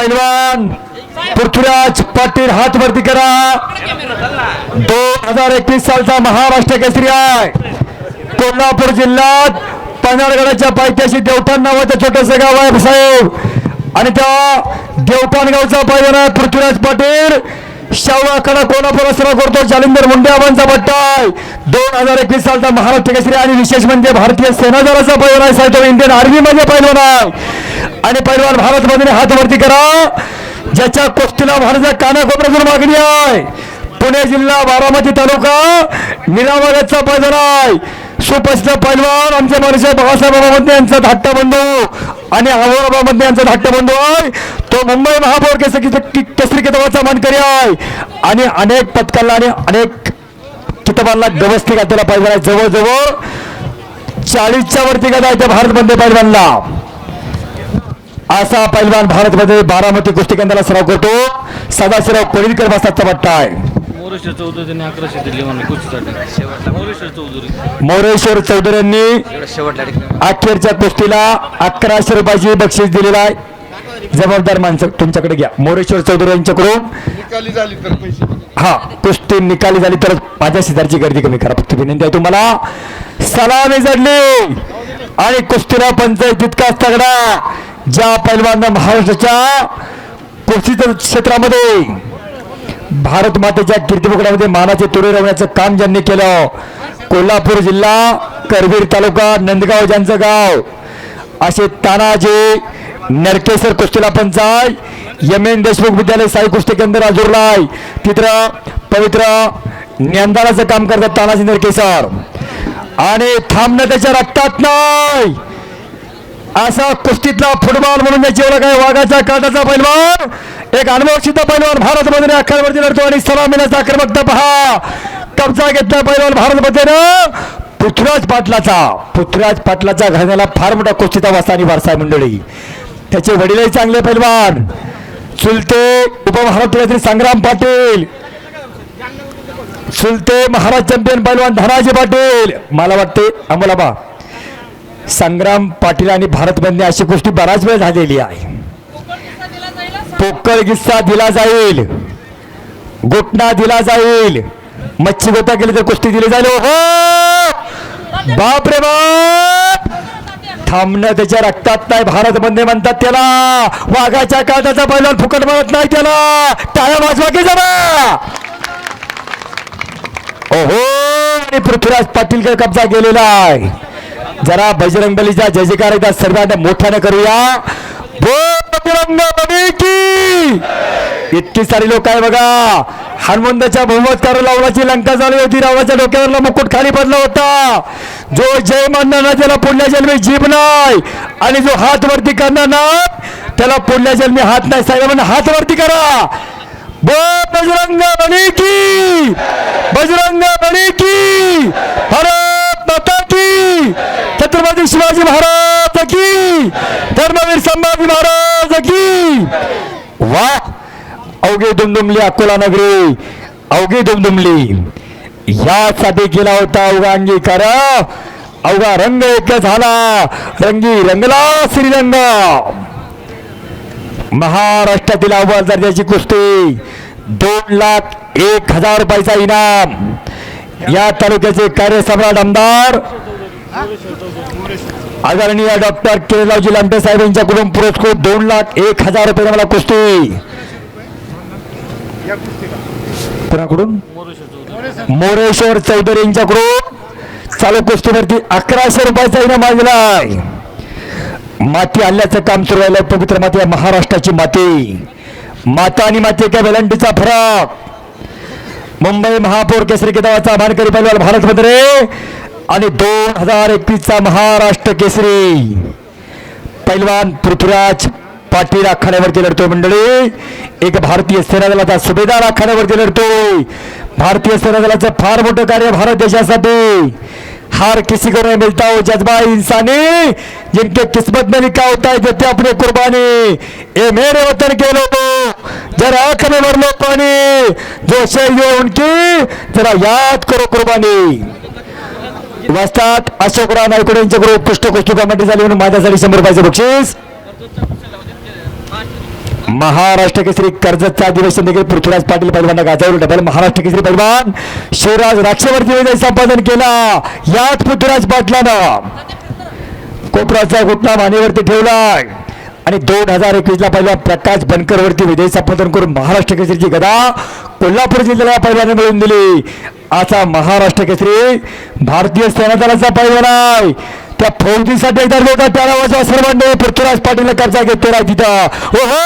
पैलवान पृथ्वीराज पाटील हात वरती करा. दोन हजार एकवीस सालचा महाराष्ट्र केसरी आहे. कोल्हापूर जिल्ह्यात पन्हाळगडाच्या पायथ्याशी देवठाण नावाचं छोटस गाव आहे साहेब. आणि त्या देवठाण गावचा पैलवान आहे पृथ्वीराज पाटील. शावळाकडा कोल्हापूर सराव करतो. जालिंदर मुंडे आबांचा पट्टा आहे. दोन हजार एकवीस सालचा महाराष्ट्र केसरी आणि विशेष म्हणजे भारतीय सेना दलाचा पैलवान आहे साहेब. तो इंडियन आर्मी मध्ये पैलवान आहे. आणि पैलवान भारत मध्ये हात वरती करा. ज्याच्या कुस्तीला भारताच्या कानाकोपऱ्यातून मागणी आहे. पुणे जिल्हा बारामती तालुका निरामगाचा पैलवान आहे. सुप्रसिद्ध पैलवान आमचे माणसे बाबासाहेब बाबामध्ये यांचा धाट्टा बंधू आणि आवाराबामध्ये यांचा धाट्टा बंधू आहे. तो मुंबई महापौर केसरी केसरी किताबाचा मानकरी आहे. आणि अनेक पथकांना आणि अनेक किताबांना व्यवस्थित घातलेला पैलवान आहे. जवळजवळ चाळीसच्या वरती गदा आहे त्या भारतमध्ये पैलवानला. असा पैलवान भारतमध्ये बारामती कुस्ती केंद्राला सराव करतो. सदाशिवराव कोळीकर बसाचा पट्टा आहे मोरेश्वर चौधरीने अकराशे दिली म्हणून कुस्तीसाठी. शेवटला मोरेश्वर चौधरी. मोरेश्वर यांनी अखेरच्या कुस्तीला अकराशे रुपयाची बक्षीस दिलेला आहे. जबाबदार माणसं तुमच्याकडे घ्या. मोरेश्वर चौधरी यांच्याकडून. निकाली झाली तर पैसे हा कुस्ती निकाली झाली तर माझ्या शेजारची गर्दी कमी करा. फक्त विनंती आहे तुम्हाला. सलामी जडली. आणि कुस्तीला पंचायत तितकाच तगडा. ज्या पैलवान महाराष्ट्राच्या कुस्ती क्षेत्रामध्ये भारत मातेच्या कीर्तिमुखडामध्ये मानाचे तुरे रवण्याचं काम ज्यांनी केलं कोल्हापूर जिल्हा करवीर तालुका नंदगाव ज्यांचं गाव असे तानाजी नरकेसर कुस्तीला पंचाय एम एन देशमुख विद्यालय साई कुस्ती केंद्र आजूरलाय तिथं पवित्र ज्ञानदानाचं काम करतात तानाजी नरकेसर. आणि थांबणं त्याच्या रक्तात नाही. असा कुस्तीतला फुटबॉल म्हणून त्याची ओळख आहे वाघाचा काटाचा पैलवान एक अनुभवसिद्ध पैलवान भारतमध्ये अखेरवरती लढतो आणि सलामीला आक्रमकता पहा. कब्जा घेतला पैलवान भारतमध्ये पृथ्वीराज पाटलाचा पृथ्वीराज पाटलाचा घराण्याला फार मोठा कुस्तीचा वासा आणि वारसा मंडळी. त्याचे वडीलही चांगले पैलवान. चुलते उपमहाराष्ट्रातील संग्राम पाटील. चुलते महाराज चॅम्पियन पैलवान धनाजी पाटील. मला वाटते अमोलाबा संग्राम पाटील आणि भारत बंदी अशी गोष्टी बराच वेळ झालेली आहे. पोकळ किस्सा दिला जाईल. गोटणा दिला जाईल. मच्छी गोटा केली तर कुस्ती दिली जाईल. हो बाप रे बाप! थांबणं त्याच्या रक्तात नाही. भारत बंदे म्हणतात त्याला वाघाच्या काळाचा पहिला फुकट म्हणत नाही त्याला. टाळ्या वाजवा की जरा! ओहो! आणि पृथ्वीराज पाटीलकडे कब्जा गेलेला आहे? जरा बजरंग बलीचा जय जयकार एकदा सर्वांना मोठ्यानं करूया. बजरंग की! इतकी सारी लोक आहे बघा. हनुमंताच्या बहुमतकार रावणाची लंका झाली होती. रावणाच्या डोक्यावरला मुकुट खाली पडला होता. जो जय मानणार ना त्याला पुढल्या जन्मी जीभ नाही. आणि जो हात वरती करणार ना त्याला पुढल्या जन्मी हात नाही. साहेबांना हात वरती करा. बजरंग बने की! बजरंग बने की! हरे माता की छत्रपती शिवाजी महाराज की! धर्मवीर संभाजी महाराज की! वा! अवघे दुमदुमली अकोला नगरी अवघे दुमदुमली. यासाठी केला होता अवघा अंगीकार. अवघा रंग एक झाला. रंगी रंगला श्रीरंग. महाराष्ट्रातील अव्वल दर्जाची कुस्ती. दोन लाख एक हजार रुपयाचा इनाम. या तालुक्याचे कार्यसम्राट आमदार आदरणीय डॉक्टर केरलावजी लांबे साहेब यांच्याकडून पुरस्कृत दोन लाख एक हजार रुपये मला कुस्ती. कोणाकडून? मोरेश्वर चौधरी यांच्याकडून. चालू कुस्तीवरती अकराशे रुपयाचा इनाम आलेला माती आणल्याचं काम सुरू आहे पवित्र माती आहे महाराष्ट्राची माती. माता आणि माती एका वेलांटीचा फरक. मुंबई महापौर केसरी किताबाचा मानकरी पैलवान भारतमध्ये आणि दोन हजार एकवीसचा महाराष्ट्र केसरी. पैलवान पृथ्वीराज पाटील आखाड्यावरती लढतोय मंडळी. एक भारतीय सेना दलाचा सुभेदार आखाड्यावरती लढतोय. भारतीय सेना दलाचं फार मोठं कार्य भारत देशासाठी. हार किसी को नहीं मिलता वो जज्बा इंसानी जिनके किस्मत में लिखा होता है देते अपने कुर्बानी। ये मेरे वतन के लोगों जरा आंख में भर लो पानी जो शहीद है उनकी जरा याद करो कुर्बानी। वाचतात अशोकराव नायकोड यांच्याकडून उत्कृष्ट कुस्ती कमिटी झाली म्हणून माझ्यासाठी शंभर रुपयाचे बक्षीस। महाराष्ट्र केसरी कर्जतचा अधिवेशन देखील पृथ्वीराज पाटील पैलवान गाजावर डबल महाराष्ट्र केसरी पैलवान शिवराज राक्षवर्ती संपादन केला. याच पृथ्वीराज पाटलानं कोपराचा घुटना मानेवरती ठेवला आणि दोन हजार एकवीस ला पहिला प्रकाश बनकर वरती विजय संपादन करून महाराष्ट्र केसरीची गदा. कोल्हापूर जिल्ह्याला पहिल्याने मिळवून दिली. असा महाराष्ट्र केसरी भारतीय सेना दलाचा पैलवान आहे. त्या फौजीसाठी एकदा लोक त्याला वाजवा सर्वांनी पृथ्वीराज पाटील कर्जा घेतो राय तिथं ओहो!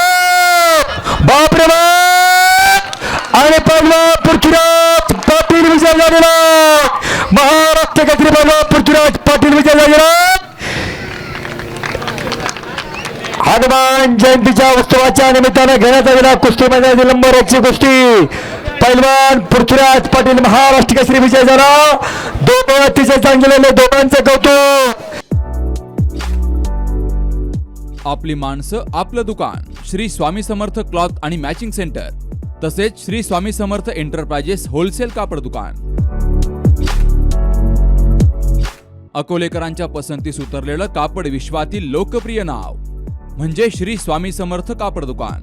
बापरे बाप! आणि पडला पृथ्वीराज पाटील विजय झालेला. महाराष्ट्र केसरी पडला पृथ्वीराज पाटील विजय झालेला. हनुमान जयंतीच्या उत्सवाच्या निमित्तानं घेण्यात आलेला कुस्ती मैदानातील नंबर एकची कुस्ती. पैलवान पृथ्वीराज पाटील महाराष्ट्र केसरी विजय झाला दोघं अतिशय चांगले दोघांचं कौतुक. आपली माणसं आपलं दुकान श्री स्वामी समर्थ क्लॉथ आणि मॅचिंग सेंटर तसेच श्री स्वामी समर्थ एंटरप्राइजेस होलसेल कापड दुकान. अकोलेकरांच्या पसंतीस उतरलेलं कापड विश्वातील लोकप्रिय नाव म्हणजे श्री स्वामी समर्थ कापड दुकान.